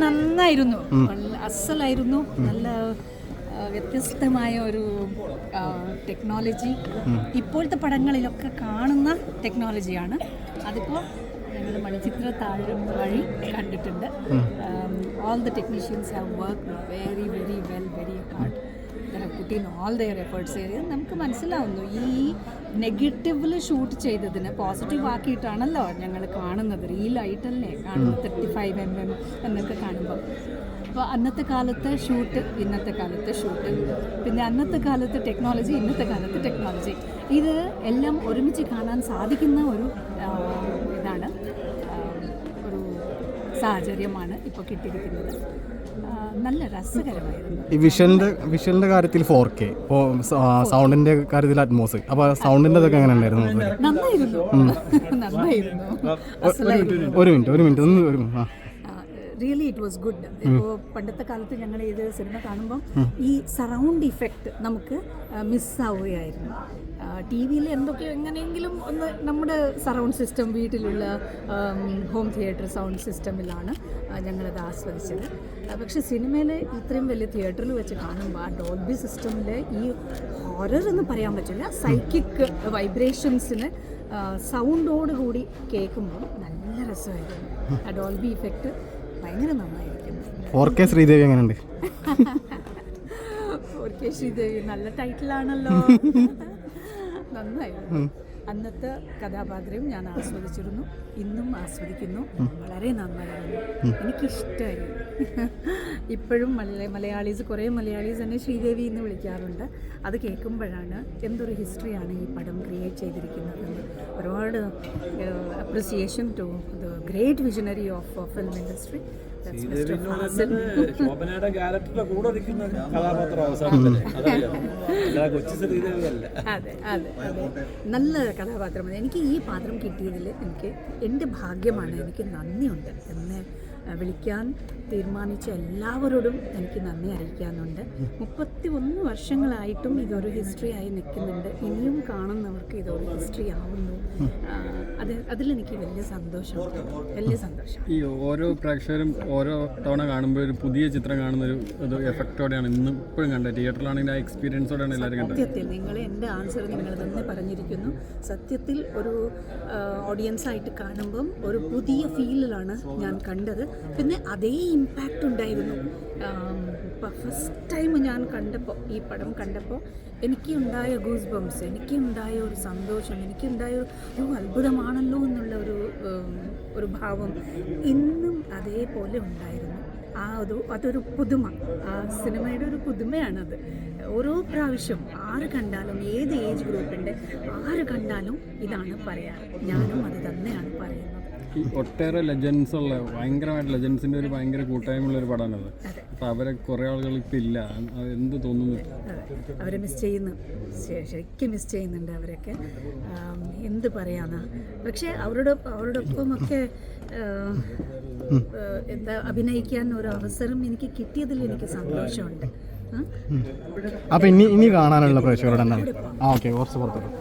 നന്നായിരുന്നു. നല്ല അസലായിരുന്നു. നല്ല ആ, വ്യത്യസ്തമായ ഒരു ടെക്നോളജി ഇപ്പോഴത്തെ പടങ്ങളിലൊക്കെ കാണുന്ന ടെക്നോളജിയാണ് അതിപ്പോ ഞങ്ങൾ മണിച്ചിത്ര താഴം വഴി കണ്ടിട്ടുണ്ട്. All the technicians have work very very well very hard put in all their efforts ചെയ്ത് നമുക്ക് മനസ്സിലാവുന്നു. ഈ നെഗറ്റീവിൽ ഷൂട്ട് ചെയ്തതിന് പോസിറ്റീവ് ആക്കിയിട്ടാണല്ലോ ഞങ്ങൾ കാണുന്നത്. റീലായിട്ടല്ലേ കാണുന്നത്? തേർട്ടി ഫൈവ് എം എം എന്നൊക്കെ കാണുമ്പോൾ അപ്പോൾ അന്നത്തെ കാലത്തെ ഷൂട്ട് ഇന്നത്തെ കാലത്തെ ഷൂട്ട് പിന്നെ അന്നത്തെ കാലത്തെ ടെക്നോളജി ഇന്നത്തെ കാലത്തെ ടെക്നോളജി ഇത് എല്ലാം ഒരുമിച്ച് കാണാൻ സാധിക്കുന്ന ഒരു സാഹചര്യമാണ് ഇപ്പോൾ കിട്ടിയിരിക്കുന്നത്. നല്ല രസകരമായിരുന്നു. ഈ വിഷലിന്റെ വിഷലിന്റെ കാര്യത്തിൽ ഫോർ കെ ഇപ്പോൾ സൗണ്ടിന്റെ കാര്യത്തിൽ അറ്റ്മോസ് അപ്പോൾ സൗണ്ടിന്റെ ഇതൊക്കെ എങ്ങനെ ഉണ്ടായിരുന്നു നന്നായിരുന്നു. നന്നായിരുന്നു. ഒരു മിനിറ്റ് ഒരു മിനിറ്റ്. ഒന്ന് ഒരു മിനിറ്റ്. ആ. റിയലി ഇറ്റ് വാസ് ഗുഡ് ഇപ്പോൾ പണ്ടത്തെ കാലത്ത് ഞങ്ങൾ ഇത് സിനിമ കാണുമ്പം ഈ സറൗണ്ട് ഇഫക്റ്റ് നമുക്ക് മിസ്സാവുകയായിരുന്നു ടി വിയിൽ എന്തൊക്കെയോ എങ്ങനെയെങ്കിലും ഒന്ന് നമ്മുടെ സറൗണ്ട് സിസ്റ്റം വീട്ടിലുള്ള ഹോം തിയേറ്റർ സൗണ്ട് സിസ്റ്റമിലാണ് ഞങ്ങളത് ആസ്വദിച്ചത്. പക്ഷെ സിനിമയിൽ ഇത്രയും വലിയ തിയേറ്ററിൽ വെച്ച് കാണുമ്പോൾ ആ ഡോൾബി സിസ്റ്റമിൽ ഈ ഹൊറർ എന്ന് പറയാൻ പറ്റില്ല സൈക്കിക് വൈബ്രേഷൻസിന് സൗണ്ടോടുകൂടി കേൾക്കുമ്പോൾ നല്ല രസമായിരുന്നു. ആ ഡോൾബി ഇഫക്റ്റ് ഭയങ്കര നന്നായിരിക്കും. ഫോർ കെ ശ്രീദേവി എങ്ങനെയുണ്ട്? ഓർക്കെ ശ്രീദേവി നല്ല ടൈറ്റിലാണല്ലോ നന്നായിരുന്നു അന്നത്തെ കഥാപാത്രവും ഞാൻ ആസ്വദിച്ചിരുന്നു ഇന്നും ആസ്വദിക്കുന്നു. വളരെ നന്നായിരുന്നു. എനിക്കിഷ്ടമായി ഇപ്പോഴും മല മലയാളീസ് കുറേ മലയാളീസ് എന്നെ ശ്രീദേവി എന്ന് വിളിക്കാറുണ്ട്. അത് കേൾക്കുമ്പോഴാണ് എന്തൊരു ഹിസ്റ്ററിയാണ് ഈ പടം ക്രിയേറ്റ് ചെയ്തിരിക്കുന്നതെന്ന് ഒരുപാട് appreciation to the great visionary of film industry ശോഭനയുടെ ക്യാരക്ടറിന്റെ കൂടെ നിൽക്കുന്ന കഥാപാത്രം അവസാനത്തിൽ. അതറിയോ? കൊച്ചു ശ്രീദേവിയല്ല അതെ അതെ. അതെ നല്ല കഥാപാത്രമാണ് എനിക്ക് ഈ പാത്രം കിട്ടിയതിൽ എനിക്ക് എന്റെ ഭാഗ്യമാണ്. എനിക്ക് നന്ദിയുണ്ട്. എന്നെ വിളിക്കാൻ തീരുമാനിച്ച എല്ലാവരോടും എനിക്ക് നന്ദി അറിയിക്കാനുണ്ട്. മുപ്പത്തി ഒന്ന് വർഷങ്ങളായിട്ടും ഇതൊരു ഹിസ്റ്ററി ആയി നിൽക്കുന്നുണ്ട്. ഇനിയും കാണുന്നവർക്ക് ഇതൊരു ഹിസ്റ്ററി ആവുന്നു അത് അതിലെനിക്ക് വലിയ സന്തോഷം. വലിയ സന്തോഷം. ഈ ഓരോ പ്രേക്ഷകരും ഓരോ തവണ കാണുമ്പോൾ ഒരു പുതിയ ചിത്രം കാണുന്ന ഒരു ഇത് എഫക്റ്റോടെയാണ് ഇന്നും ഇപ്പോഴും കണ്ടത്. തിയേറ്ററിലാണെങ്കിൽ ആ എക്സ്പീരിയൻസോടെയാണ് എല്ലാവരും കണ്ടത്. സത്യത്തിൽ നിങ്ങൾ എന്റെ ആൻസർ നിങ്ങൾ തന്നെ പറഞ്ഞിരിക്കുന്നു. സത്യത്തിൽ ഒരു ഓഡിയൻസായിട്ട് കാണുമ്പം ഒരു പുതിയ ഫീലിലാണ് ഞാൻ കണ്ടത്. പിന്നെ അതേ ഇമ്പാക്റ്റ് ഉണ്ടായിരുന്നു. ഫസ്റ്റ് ടൈം ഞാൻ കണ്ടപ്പോൾ ഈ പടം കണ്ടപ്പോൾ എനിക്കുണ്ടായ ഗൂസ് ബംസ് എനിക്കുണ്ടായ ഒരു സന്തോഷം എനിക്കുണ്ടായ ഒരു അത്ഭുതമാണല്ലോ എന്നുള്ള ഒരു ഒരു ഭാവം ഇന്നും അതേപോലെ ഉണ്ടായിരുന്നു. ആ ഒരു അതൊരു പുതുമ ആ സിനിമയുടെ ഒരു പുതുമയാണത്. ഓരോ പ്രാവശ്യം ആര് കണ്ടാലും ഏത് ഏജ് ഗ്രൂപ്പിന്റെ ആര് കണ്ടാലും ഇതാണ് പറയാറ്. ഞാനും അത് തന്നെയാണ് പറയുന്നത്. ഈ ഒട്ടേറെ ലെജൻസ് ഉള്ള ഭയങ്കരമായിട്ട് ലെജൻസിന്റെ ഒരു ഭയങ്കര കൂട്ടായ്മയുള്ള ഒരു പടമാണത് അപ്പോൾ അവരെ കുറേ ആളുകൾ ഇപ്പം ഇല്ല. എന്ത് തോന്നുന്നു? അവരെ മിസ് ചെയ്യുന്നു. ശരിക്കും മിസ് ചെയ്യുന്നുണ്ട് അവരൊക്കെ. എന്ത് പറയാനാ? പക്ഷേ അവരുടെ അവരോടൊപ്പമൊക്കെ ആ, ആ, എന്താ അഭിനയിക്കാൻ ഒരു അവസരം എനിക്ക് കിട്ടിയതിൽ എനിക്ക് സന്തോഷമുണ്ട്. അപ്പൊ അപ്പോൾ ഇനി ഇനി കാണാനുള്ള പ്രേക്ഷകരോട് എന്താണ്? ആ ഓക്കെ കുറച്ച് പുറത്തോട്ട്.